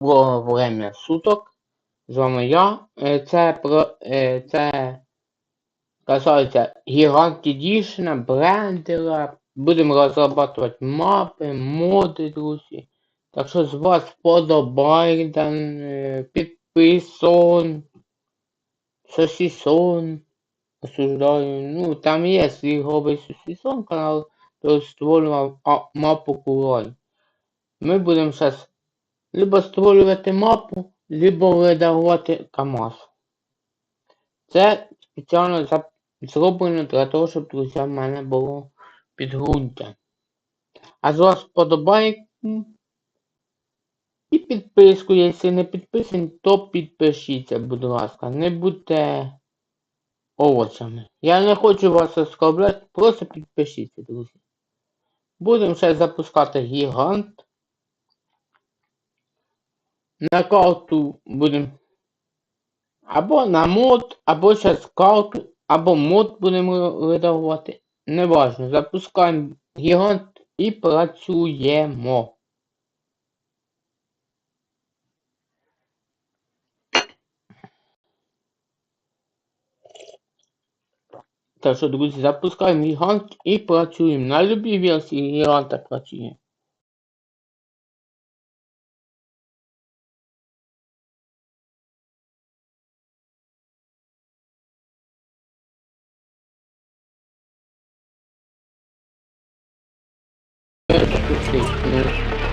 Доброго время суток. З вами я. Е, Це про е, це касається Gigant Edition, брендера. Будемо розробляти мапи, моди, друзі. Так що з вас вподобайка, е, підписон, сосісон. Осуждаю. Ну, там є свій сосісон канал, то створював мапу Курой. Ми будемо зараз либо створювати мапу, либо видавати КАМАЗ. Це спеціально зроблено для того, щоб друзі в мене було підґрунтя. А з вас подобайку і підписку, якщо не підписані, то підпишіться, будь ласка. Не будьте овочами. Я не хочу вас оскорбляти, просто підпишіться, друзі. Будемо ще запускати гігант. На карту будемо або на мод, або зараз карту, або мод будемо видавати. Неважно, запускаємо гігант і працюємо. Так що, друзі, запускаємо гігант і працюємо. На любій версії гіганта Okay. you.